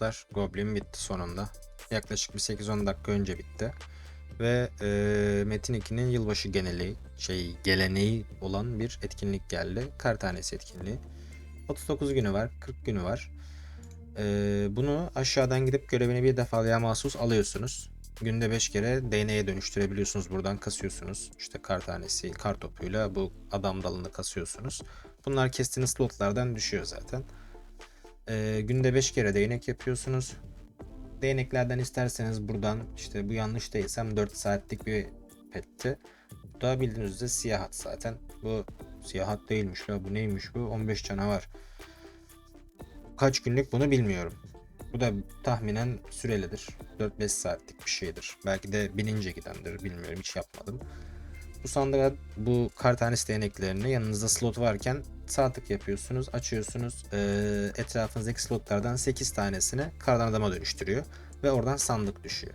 dostlar. Goblin bitti sonunda. Yaklaşık bir 8-10 dakika önce bitti. Ve e, Metin 2'nin yılbaşı geneli, şey geleneği olan bir etkinlik geldi. Kar tanesi etkinliği. 39 günü var, 40 günü var. E, bunu aşağıdan gidip görevini bir defalığa mahsus alıyorsunuz. Günde 5 kere DNA'ya dönüştürebiliyorsunuz. Buradan kasıyorsunuz. İşte kar tanesi, kar topuyla bu adam dalını kasıyorsunuz. Bunlar kestiğiniz slotlardan düşüyor zaten. Ee, günde 5 kere değnek yapıyorsunuz. Değneklerden isterseniz buradan işte bu yanlış değilsem 4 saatlik bir petti. Bu da bildiğiniz üzere siyah hat zaten. Bu siyah hat değilmiş la bu neymiş bu 15 canavar. Kaç günlük bunu bilmiyorum. Bu da tahminen sürelidir. 4-5 saatlik bir şeydir. Belki de binince gidendir bilmiyorum hiç yapmadım. Bu sandığa bu kar tanesi değneklerini yanınızda slot varken sağ tık yapıyorsunuz, açıyorsunuz. Ee, etrafınızdaki slotlardan 8 tanesini kardan adama dönüştürüyor ve oradan sandık düşüyor.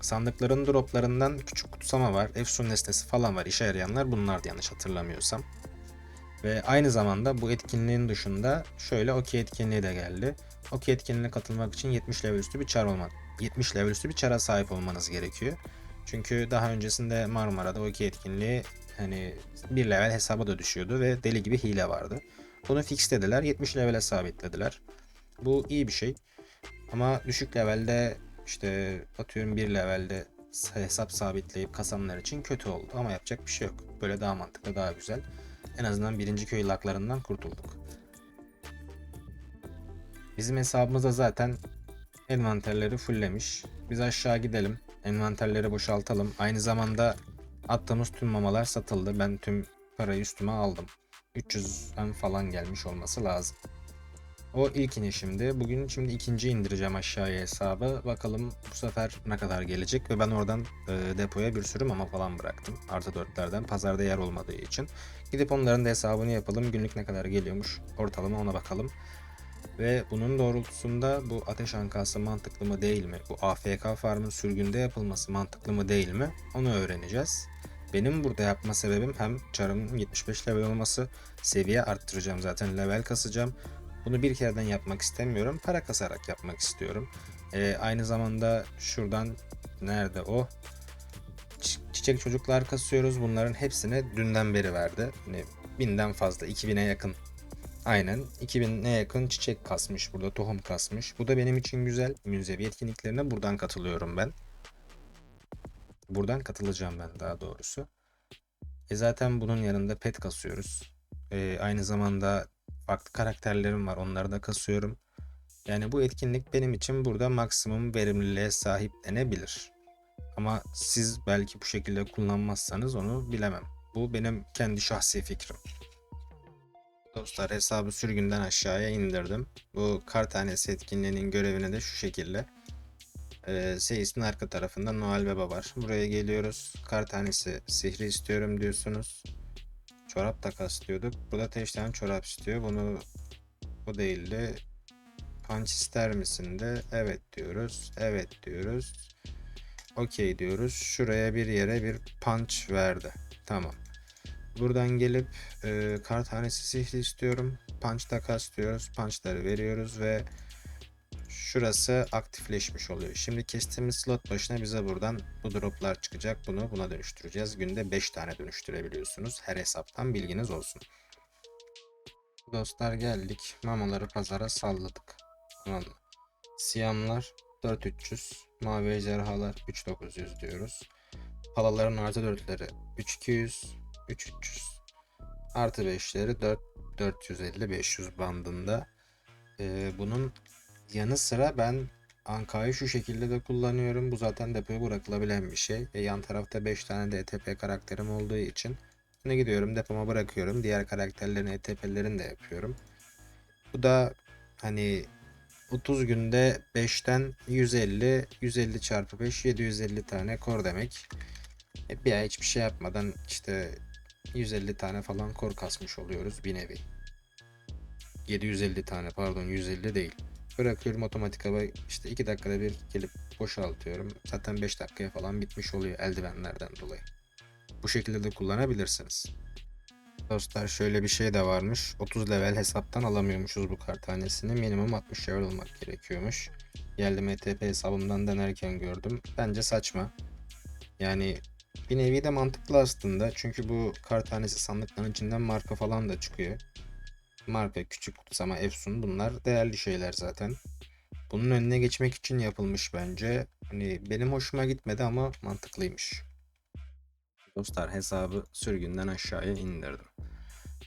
Sandıkların droplarından küçük kutsama var, efsun nesnesi falan var işe yarayanlar bunlardı yanlış hatırlamıyorsam. Ve aynı zamanda bu etkinliğin dışında şöyle okey etkinliği de geldi. Okey etkinliğine katılmak için 70 level üstü bir çar olmak 70 level üstü bir çara sahip olmanız gerekiyor. Çünkü daha öncesinde Marmara'da okey etkinliği hani bir level hesaba da düşüyordu ve deli gibi hile vardı. Bunu fixlediler 70 levele sabitlediler. Bu iyi bir şey. Ama düşük levelde işte atıyorum bir levelde hesap sabitleyip kasanlar için kötü oldu. Ama yapacak bir şey yok. Böyle daha mantıklı daha güzel. En azından birinci köy laklarından kurtulduk. Bizim hesabımızda zaten envanterleri fulllemiş. Biz aşağı gidelim. Envanterleri boşaltalım. Aynı zamanda attığımız tüm mamalar satıldı. Ben tüm parayı üstüme aldım. 300'den falan gelmiş olması lazım. O ilkini şimdi. Bugün şimdi ikinci indireceğim aşağıya hesabı. Bakalım bu sefer ne kadar gelecek ve ben oradan e, depoya bir sürü mama falan bıraktım. Artı dörtlerden pazarda yer olmadığı için. Gidip onların da hesabını yapalım. Günlük ne kadar geliyormuş ortalama ona bakalım. Ve bunun doğrultusunda bu ateş ankası mantıklı mı değil mi? Bu AFK farmın sürgünde yapılması mantıklı mı değil mi? Onu öğreneceğiz. Benim burada yapma sebebim hem çarımın 75 level olması, seviye arttıracağım zaten level kasacağım. Bunu bir kereden yapmak istemiyorum. Para kasarak yapmak istiyorum. Ee, aynı zamanda şuradan nerede o? Çi- Çiçek çocuklar kasıyoruz. Bunların hepsini dünden beri verdi. Hani binden fazla, 2000'e yakın Aynen 2000'e yakın çiçek kasmış burada tohum kasmış. Bu da benim için güzel. Münzevi etkinliklerine buradan katılıyorum ben. Buradan katılacağım ben daha doğrusu. E zaten bunun yanında pet kasıyoruz. E, aynı zamanda farklı karakterlerim var onları da kasıyorum. Yani bu etkinlik benim için burada maksimum verimliliğe sahip denebilir. Ama siz belki bu şekilde kullanmazsanız onu bilemem. Bu benim kendi şahsi fikrim. Dostlar hesabı sürgünden aşağıya indirdim. Bu kar tanesi etkinliğinin görevini de şu şekilde. Ee, Seyis'in arka tarafında Noel Baba var. Buraya geliyoruz. Kar tanesi sihri istiyorum diyorsunuz. Çorap takas diyorduk. Burada teşten çorap istiyor. Bunu bu değildi. Punch ister misin de evet diyoruz. Evet diyoruz. Okey diyoruz. Şuraya bir yere bir punch verdi. Tamam. Buradan gelip e, kar tanesi sihri istiyorum. Punch takas diyoruz. Punchları veriyoruz ve şurası aktifleşmiş oluyor. Şimdi kestiğimiz slot başına bize buradan bu droplar çıkacak. Bunu buna dönüştüreceğiz. Günde 5 tane dönüştürebiliyorsunuz. Her hesaptan bilginiz olsun. Dostlar geldik. Mamaları pazara salladık. Tamam mı? Siyamlar 4300. Mavi ejderhalar 3900 diyoruz. Palaların artı 4'leri 3200. 3300 artı 5'leri 4 450 500 bandında. Ee, bunun yanı sıra ben Anka'yı şu şekilde de kullanıyorum. Bu zaten depoya bırakılabilen bir şey. E, yan tarafta 5 tane de ETP karakterim olduğu için ne gidiyorum depoma bırakıyorum. Diğer karakterlerin ETP'lerini de yapıyorum. Bu da hani 30 günde 5'ten 150 150 çarpı 5 750 tane kor demek. E, bir ay hiçbir şey yapmadan işte 150 tane falan kor kasmış oluyoruz bir nevi. 750 tane pardon 150 değil. Bırakıyorum otomatik hava işte 2 dakikada bir gelip boşaltıyorum. Zaten 5 dakikaya falan bitmiş oluyor eldivenlerden dolayı. Bu şekilde de kullanabilirsiniz. Dostlar şöyle bir şey de varmış. 30 level hesaptan alamıyormuşuz bu kar tanesini. Minimum 60 level olmak gerekiyormuş. Geldim ETP hesabımdan denerken gördüm. Bence saçma. Yani bir nevi de mantıklı aslında. Çünkü bu kar tanesi sandıkların içinden marka falan da çıkıyor. Marka, küçük kutsama, efsun bunlar değerli şeyler zaten. Bunun önüne geçmek için yapılmış bence. Hani benim hoşuma gitmedi ama mantıklıymış. Dostlar hesabı sürgünden aşağıya indirdim.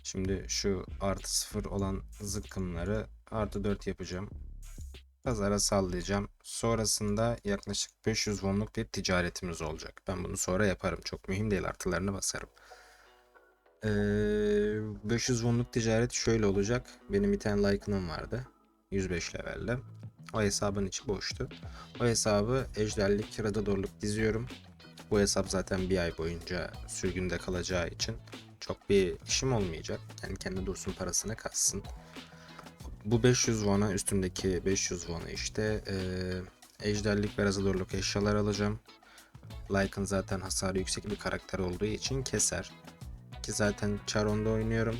Şimdi şu artı sıfır olan zıkkımları artı 4 yapacağım. Pazara sallayacağım. Sonrasında yaklaşık 500 wonluk bir ticaretimiz olacak. Ben bunu sonra yaparım. Çok mühim değil artılarını basarım. Ee, 500 wonluk ticaret şöyle olacak. Benim bir tane like'ım vardı. 105 levelde. O hesabın içi boştu. O hesabı ejderlik, radadorluk diziyorum. Bu hesap zaten bir ay boyunca sürgünde kalacağı için çok bir işim olmayacak. Yani kendi dursun parasını kassın. Bu 500 won'a üstündeki 500 won'a işte eee ejderlik ve razadorluk eşyalar alacağım. Lycan zaten hasarı yüksek bir karakter olduğu için keser. Ki zaten Charon'da oynuyorum.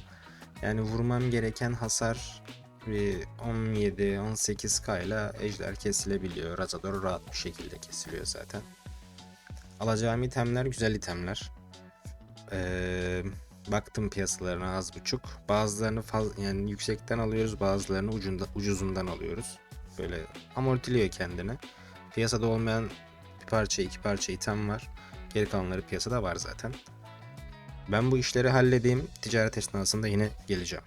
Yani vurmam gereken hasar bir 17-18k ile ejder kesilebiliyor. Razador rahat bir şekilde kesiliyor zaten. Alacağım itemler güzel itemler. Ee, baktım piyasalarına az buçuk. Bazılarını faz, yani yüksekten alıyoruz, bazılarını ucunda, ucuzundan alıyoruz. Böyle amortiliyor kendini. Piyasada olmayan bir parça, iki parça item var. Geri kalanları piyasada var zaten. Ben bu işleri halledeyim. Ticaret esnasında yine geleceğim.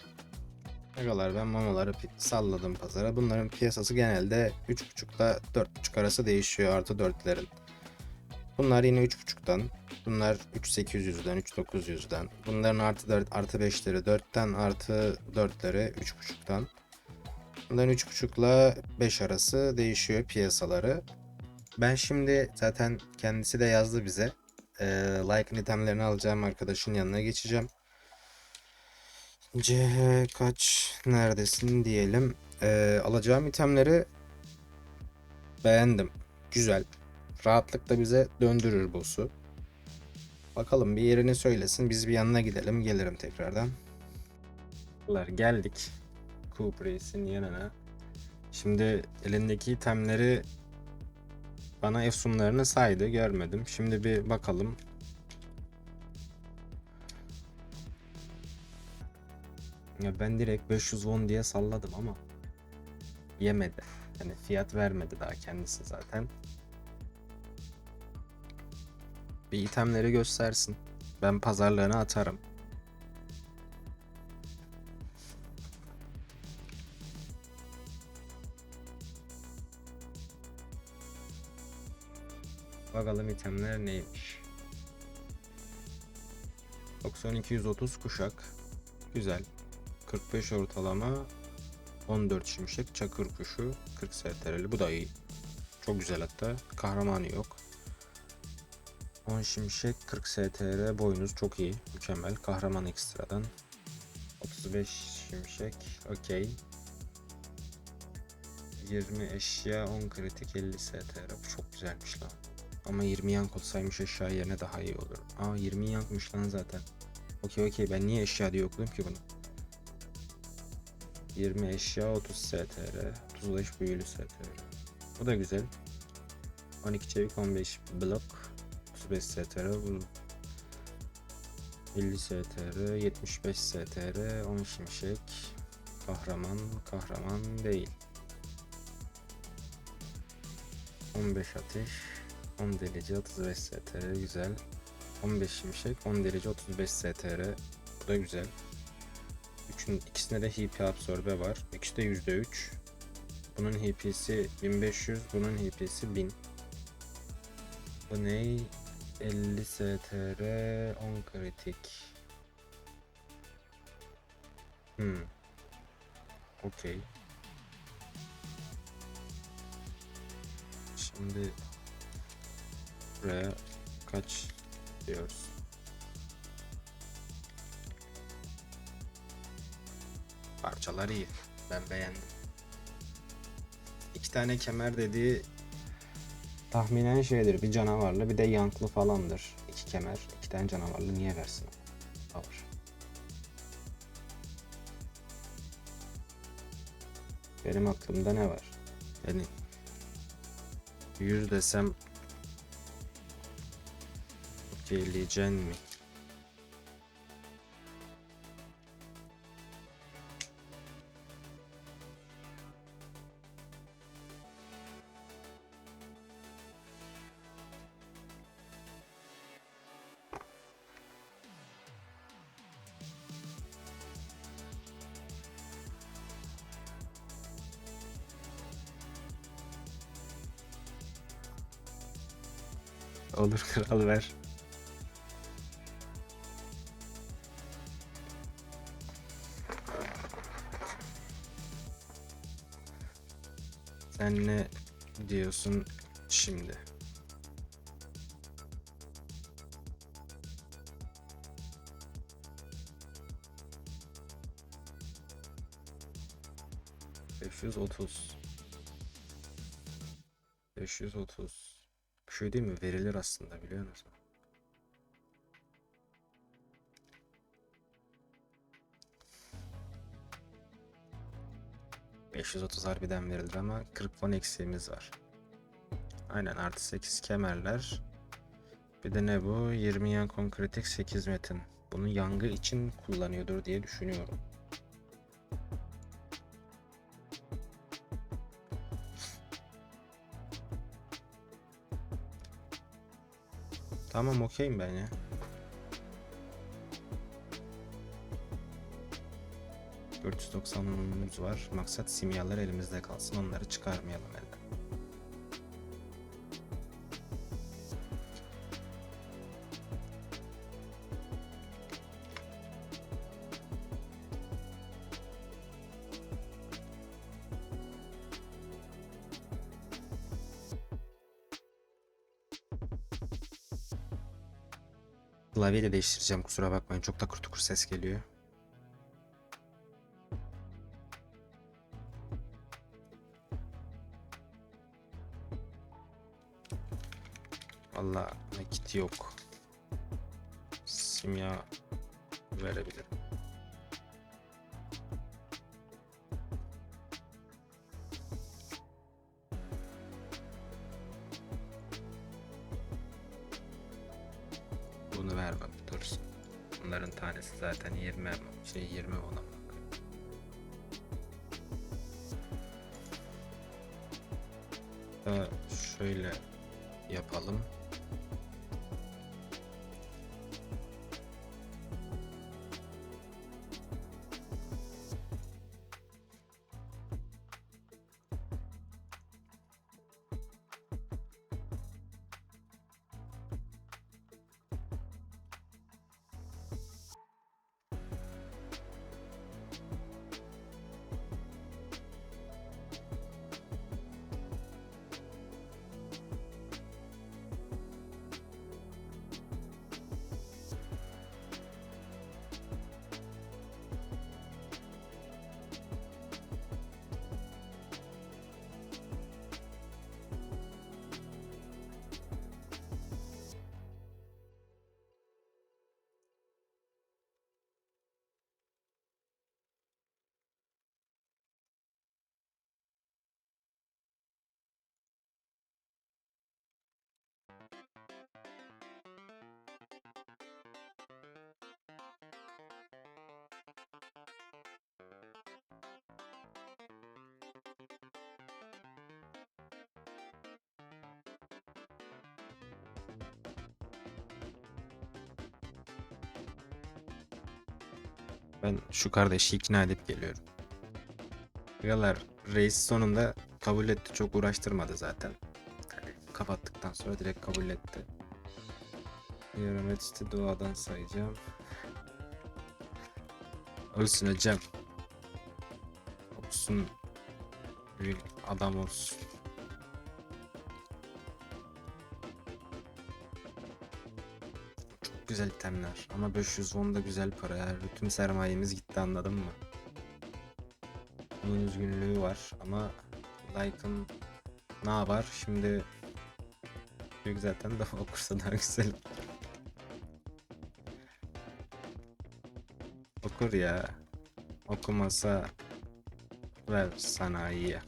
Agalar ben mamaları salladım pazara. Bunların piyasası genelde 3.5 ile 4.5 arası değişiyor artı 4'lerin. Bunlar yine 3.5'tan. Bunlar 3.800'den 3.900'den. Bunların artı 4 artı 5'leri 4'ten artı 4'leri 3.5'tan. Bunların 3.5 ile 5 arası değişiyor piyasaları. Ben şimdi zaten kendisi de yazdı bize. Ee, like itemlerini alacağım arkadaşın yanına geçeceğim. CH kaç neredesin diyelim. Ee, alacağım itemleri beğendim. Güzel. Rahatlıkla bize döndürür boss'u. Bakalım bir yerini söylesin. Biz bir yanına gidelim. Gelirim tekrardan. Geldik. Coop Reis'in yanına. Şimdi elindeki itemleri bana efsunlarını saydı. Görmedim. Şimdi bir bakalım. Ya ben direkt 500 won diye salladım ama yemedi. Yani fiyat vermedi daha kendisi zaten. Bir itemleri göstersin. Ben pazarlığına atarım. Bakalım itemler neymiş. 9230 kuşak. Güzel. 45 ortalama. 14 şimşek çakır kuşu. 40 STR'li. Bu da iyi. Çok güzel hatta. Kahramanı yok. 10 şimşek 40 STR boynuz çok iyi. Mükemmel. Kahraman ekstradan. 35 şimşek. Okey. 20 eşya 10 kritik 50 STR. Bu çok güzelmiş lan. Ama 20 yank olsaymış eşya yerine daha iyi olur. Aa 20 yankmış lan zaten. Okey okey ben niye eşya diye okudum ki bunu? 20 eşya 30 STR. 35 büyülü STR. Bu da güzel. 12 çevik 15 blok. 35 STR bu 50 STR 75 STR 10 şimşek kahraman kahraman değil. 15 ateş 10 delici 35 STR güzel. 15 şimşek 10 delici 35 STR bu da güzel. Üçün, ikisinde de HP absorbe var. İkisi de %3 bunun HP'si 1500 bunun HP'si 1000 bu ne 50 STR 10 kritik. Hmm. Okey. Şimdi buraya kaç diyoruz? Parçalar iyi. Ben beğendim. İki tane kemer dediği Tahminen şeydir bir canavarlı bir de yanklı falandır. İki kemer, iki tane canavarlı niye versin? Alır. Benim aklımda ne var? Yani 100 desem okeyleyeceksin mi? Olur kral ver. Sen ne diyorsun şimdi? Beş yüz otuz. Beş yüz otuz. Bir şey değil mi? Verilir aslında biliyor musun? ...530 harbiden verildi ama 40 fon eksiğimiz var. Aynen artı 8 kemerler. Bir de ne bu? 20 yan konkretik 8 metin. Bunu yangı için kullanıyordur diye düşünüyorum. Tamam okeyim ben ya. ...490'ımız var. Maksat simyalar elimizde kalsın. Onları çıkarmayalım elden. Klavyeyi de değiştireceğim kusura bakmayın. Çok takır tukur ses geliyor. Valla nakit yok. Simya verebilirim. Zaten 20 şey 20 ona. Da şöyle yapalım. Ben şu kardeşi ikna edip geliyorum. Agalar reis sonunda kabul etti. Çok uğraştırmadı zaten. Kapattıktan sonra direkt kabul etti. Yöneticisi duadan sayacağım. Ölsün hocam. Olsun. Büyük adam olsun. Güzel itemler. Ama 500 won da güzel para ya. Bütün sermayemiz gitti anladın mı? Bunun üzgünlüğü var ama like'ın ne var? Şimdi büyük zaten de okursa daha güzel. Okur ya. Okumasa ver sanayiye.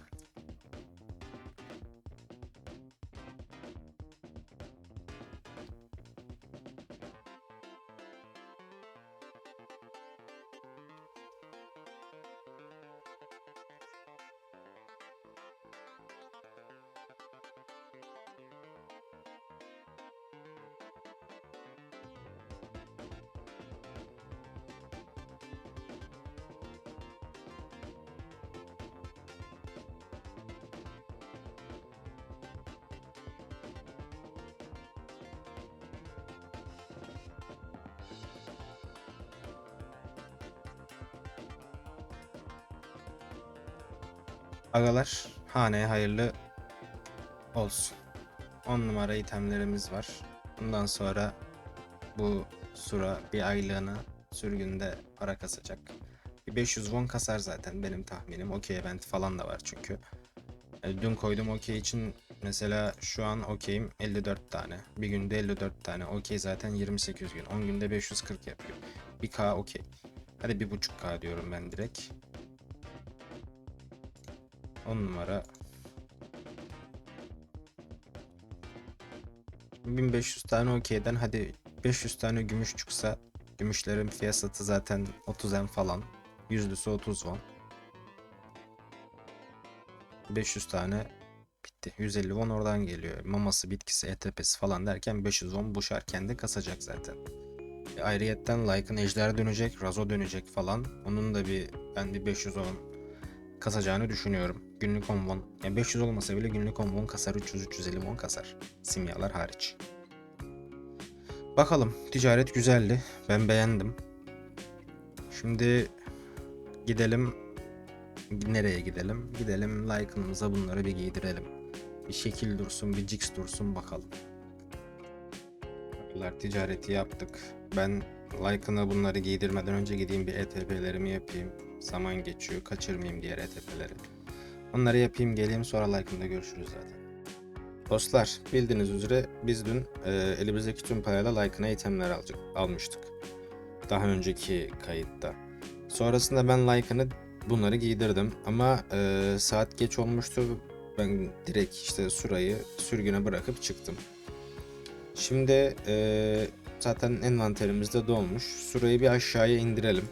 Agalar haneye hayırlı olsun. 10 numara itemlerimiz var. Bundan sonra bu sura bir aylığına sürgünde para kasacak. Bir 500 won kasar zaten benim tahminim. Okey event falan da var çünkü. E, Dün koydum okey için mesela şu an okeyim 54 tane. Bir günde 54 tane. Okey zaten 28 gün. 10 günde 540 yapıyor. 1k okey. Hadi 1.5k diyorum ben direkt. 10 numara 1500 tane okeyden hadi 500 tane gümüş çıksa gümüşlerin fiyatı zaten 30 en falan. Yüzlüsü 30 won. 500 tane bitti. 150 won oradan geliyor. Maması, bitkisi, ETP'si falan derken 500 won bu şark kendi kasacak zaten. E, ayrıyetten Like'ın ejder dönecek, Razo dönecek falan. Onun da bir ben bir 500 won kasacağını düşünüyorum. Günlük 10 won. Yani 500 olmasa bile günlük 10 won kasar. 300-350 won kasar. Simyalar hariç. Bakalım. Ticaret güzeldi. Ben beğendim. Şimdi gidelim. Nereye gidelim? Gidelim like'ımıza bunları bir giydirelim. Bir şekil dursun, bir jigs dursun bakalım. Bunlar ticareti yaptık. Ben like'ına bunları giydirmeden önce gideyim bir ETP'lerimi yapayım. Zaman geçiyor, kaçırmayayım diğer ETP'leri. Onları yapayım geleyim sonra like'ında görüşürüz zaten. Dostlar bildiğiniz üzere biz dün e, elimizdeki tüm parayla like'ına itemler alacak, almıştık. Daha önceki kayıtta. Sonrasında ben like'ını bunları giydirdim ama e, saat geç olmuştu. Ben direkt işte Sura'yı sürgüne bırakıp çıktım. Şimdi e, zaten envanterimizde dolmuş. Sura'yı bir aşağıya indirelim.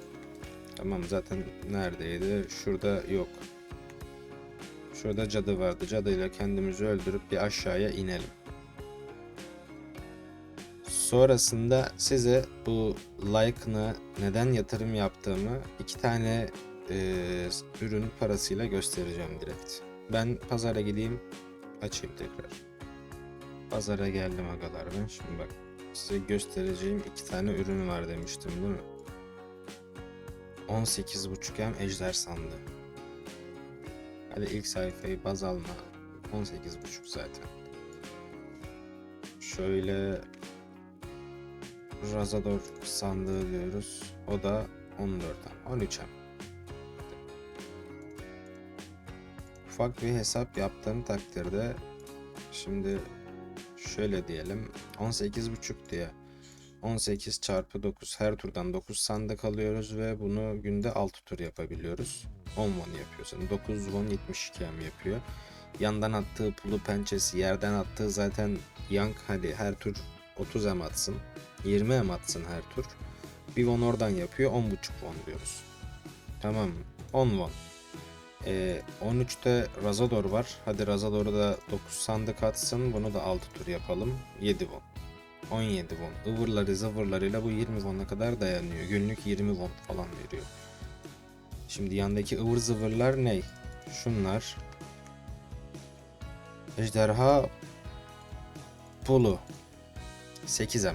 Tamam zaten neredeydi? Şurada yok. Şurada cadı vardı. Cadıyla kendimizi öldürüp bir aşağıya inelim. Sonrasında size bu like'ına neden yatırım yaptığımı iki tane eee, ürün parasıyla göstereceğim direkt. Ben pazara gideyim açayım tekrar. Pazara geldim agalar ben. Şimdi bak size göstereceğim iki tane ürün var demiştim değil mi? 18.5 hem ejder sandığı. Hadi ilk sayfayı baz alma. 18.5 zaten. Şöyle Razador sandığı diyoruz. O da 14 hem. 13 hem. Ufak bir hesap yaptığım takdirde şimdi şöyle diyelim 18.5 diye 18 çarpı 9 her turdan 9 sandık alıyoruz ve bunu günde 6 tur yapabiliyoruz. 10 won yapıyorsun. 9 won 72 hem yapıyor. Yandan attığı pulu pençesi yerden attığı zaten yank hadi her tur 30 hem atsın. 20 hem atsın her tur. Bir won oradan yapıyor 10.5 won diyoruz. Tamam mı? 10 won. Ee, 13'te Razador var. Hadi Razador'u da 9 sandık atsın. Bunu da 6 tur yapalım. 7 won. 17 won. Ivırları zıvırlarıyla bu 20 won'a kadar dayanıyor. Günlük 20 won falan veriyor. Şimdi yandaki ıvır zıvırlar ne? Şunlar. Ejderha pulu 8M.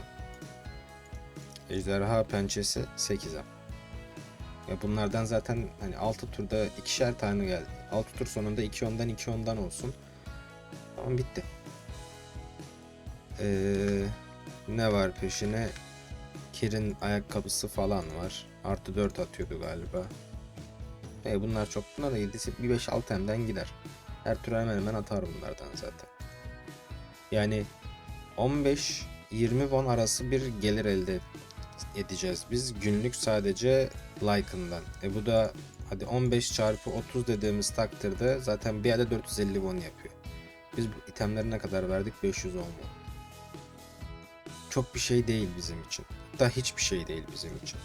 Ejderha pençesi 8M. Ya bunlardan zaten hani 6 turda ikişer tane geldi. 6 tur sonunda 2 ondan 2 ondan olsun. Tamam bitti. Ee, ne var peşine? Kir'in ayakkabısı falan var. Artı 4 atıyordu galiba. E bunlar çok bunlar da yedisi bir 5-6 hemden gider. Her tur hemen hemen atar bunlardan zaten. Yani 15-20 won arası bir gelir elde edeceğiz biz günlük sadece like'ından. E bu da hadi 15 çarpı 30 dediğimiz takdirde zaten bir adet 450 won yapıyor. Biz bu itemleri ne kadar verdik? 510 won. Çok bir şey değil bizim için. Hatta hiçbir şey değil bizim için.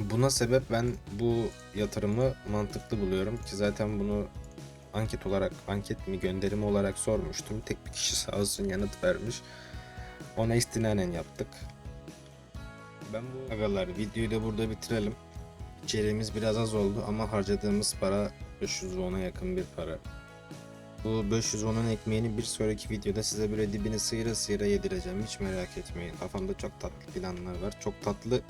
Buna sebep ben bu yatırımı mantıklı buluyorum ki zaten bunu anket olarak anket mi gönderimi olarak sormuştum. Tek bir kişi sağ olsun yanıt vermiş. Ona istinanen yaptık. Ben bu agalar videoyu da burada bitirelim. İçeriğimiz biraz az oldu ama harcadığımız para 500 won'a yakın bir para. Bu 500 won'un ekmeğini bir sonraki videoda size böyle dibini sıyıra sıyıra yedireceğim. Hiç merak etmeyin. Kafamda çok tatlı planlar var. Çok tatlı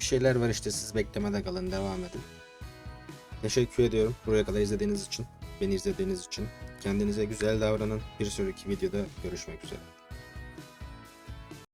bir şeyler var işte siz beklemede kalın devam edin. Teşekkür ediyorum buraya kadar izlediğiniz için, beni izlediğiniz için. Kendinize güzel davranın. Bir sonraki videoda görüşmek üzere.